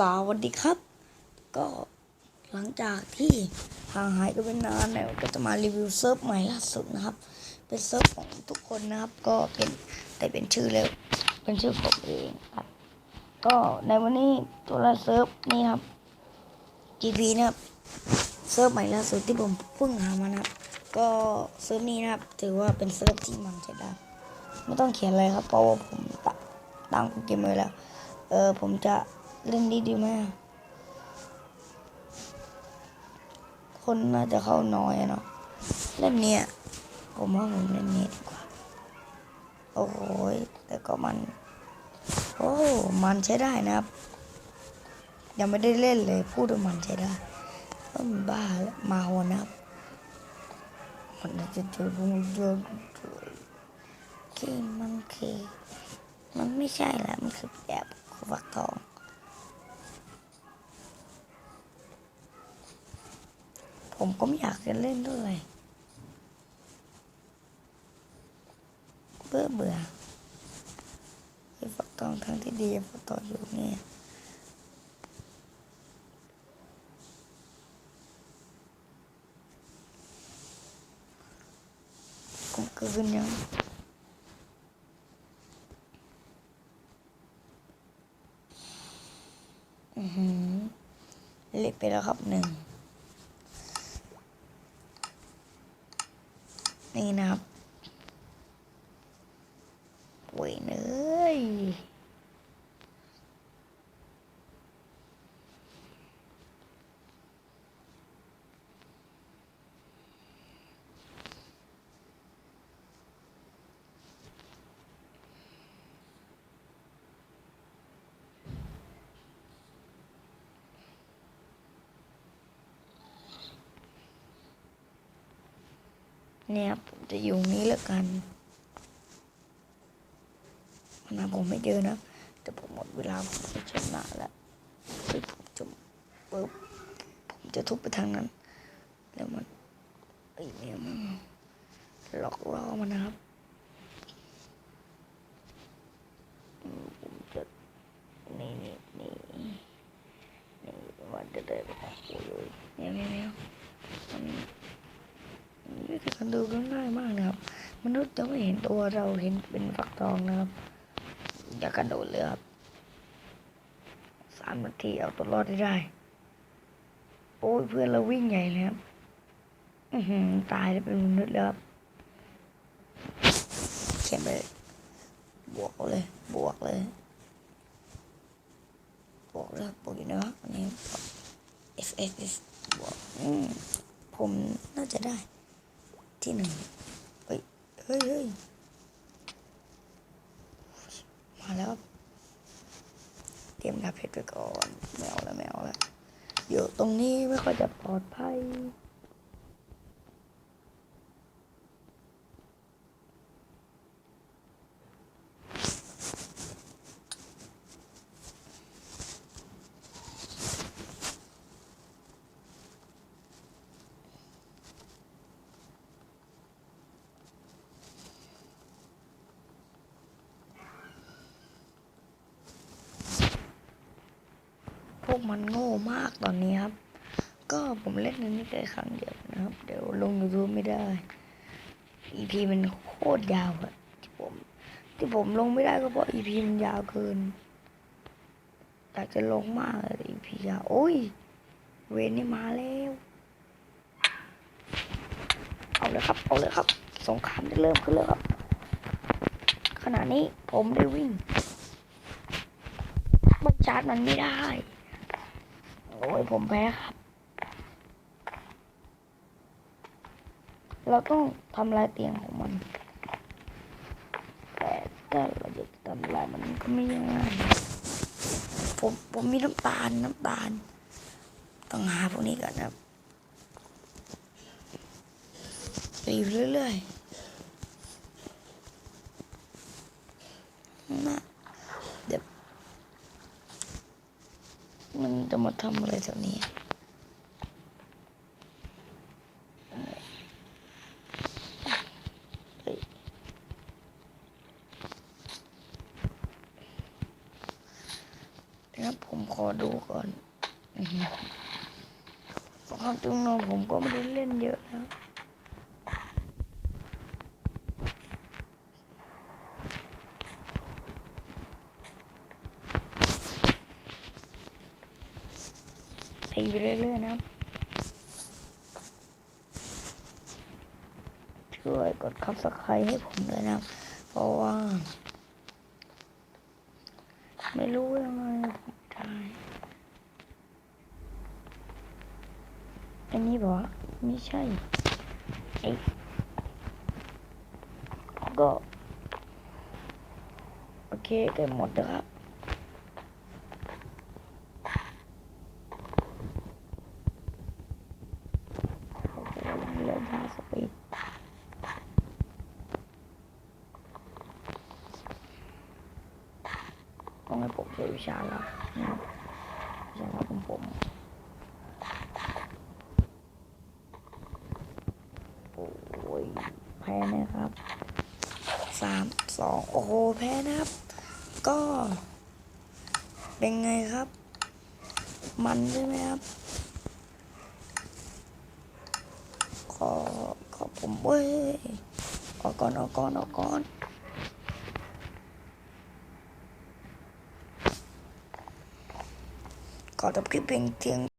สวัสดีครับ ก็หลังจากที่ห่างหายกันไปนานเนี่ยก็จะมารีวิวเซิร์ฟใหม่ล่าสุดนะครับ เป็นเซิร์ฟของทุกคนนะครับ ก็เป็นแต่เป็นชื่อแล้วเป็นชื่อผมเองครับก็ในวันนี้ตัวละเซิร์ฟนี่ครับ GP นะครับเซิร์ฟใหม่ล่าสุดที่ผมเพิ่งหามานะครับ ก็เซิร์ฟนี้นะครับ ถือว่าเป็นเซิร์ฟที่มันใช้ได้ไม่ต้องเขียนอะไรครับเพราะว่าผมตะตั้งโปรแกรมไว้แล้ว เออผมจะ เล่นดีดีไหมอะคนน่าจะเข้าน้อยเนาะเล่นเนี้ยผมว่าผมเล่นเนี้ยดีกว่า โอ้ยแต่ก็มัน โอ้มันใช้ได้นะครับ ยังไม่ได้เล่นเลยพูดว่ามันใช้ได้ก็มบ้าแล้วมาโหนนะครับมันจะเจอพวกเยอะคือมันคือมันไม่ใช่แหละมันคือแบบฟักทอง ผมก็ไม่อยากจะเล่นด้วยเบื่อเบื่อไอ้ฟักทองทั้งที่ดีฟักทองอยู่เนี่ยผมเกินยังอือหือเล็กไปแล้วครับหนึ่ง นี่นะครับโว้ยเนย เนี่ยครับผมจะอยู่นี้แล้วกันมันะผมไม่เจอนะ แต่ผมหมดเวลาผมจะชนะแล้วเฮ้ยผมจะปึ๊บผมจะทุบไปทางนั้น แล้วมันไอ้เนี่ยมันหลอกล่อมันนะครับผมจะนี่นี่นี่นี่มันจะได้แบบโอ้ยเนี่ยเนี่ย วิธีการดูก็ง่ายมากนะครับ มนุษย์จะไม่เห็นตัวเราเห็นเป็นฟักทองนะครับ อย่ากระโดดเลยครับสามนาทีเอาตัวรอดได้ได้โอ้ยเพื่อนเราวิ่งใหญ่เลยครับอือหือตายแล้วเป็นมนุษย์แล้วครับเขียนไปเลบวกเลย บวกเลย บวกเลยบวกอยู่นะอันนี้ F F F บวกอืมผมน่าจะได้ ที่หนึ่งเฮ้ยเฮ้ยเฮ้ยมาแล้วเตรียมดาบเพชรไปก่อนแมวแล้วแมวแล้วอยู่ตรงนี้ไม่ค่อยจะปลอดภัย มันโง่มากตอนนี้ครับ ก็ผมเล่นอันนี้แค่ครั้งเดียวนะครับ เดี๋ยวลงยูทูบไม่ได้ EP มันโคตรยาวอะที่ผม ที่ผมลงไม่ได้ก็เพราะ EP มันยาวเกินอยากจะลงมากเลยแต่ EP ยาวโอ้ย เวนนี่มาแล้ว เอาเลยครับ เอาเลยครับ สงครามได้เริ่มขึ้นแล้วครับ ขณะนี้ผมได้วิ่งมันชาร์จมันไม่ได้ อ้ยผมแพ้ครับ เราต้องทำลายเตียงของมัน แต่ถ้าเราจะทำลายมันก็ไม่ง่ายผมผมมีน้ำตาลน้ำตาล ต้องหาพวกนี้ก่อนนะครับรีเรื่อยๆนะเดี๋ยว มัน จะมาทำอะไรแถวนี้เฮ้ยนะครับผมขอดูก่อนพอหือความจริงเนอะผมก็ไม่ได้เล่นเยอะนะ ตีไปเรื่อยๆนะครับช่วยกดคับสไครให้ผมด้วยนะ เพราะว่า ไม่รู้ยังไงผมได้อันนี้บอกไม่ใช่ไอ้ก็ โอเคเก็บหมดแล้วครับ โอ้โหเริ่มช้าสปีด ต้องให้ผมเจอวิชาลับนะครับวิชาลับของผมโอ้ยแพ้นะครับสามสองโอ้โหแพ้นะครับ ก็เป็นไงครับ มันใช่ไหมครับขอขอผมเว้ยออกก่อนออกก่อนออกก่อน ขอจบ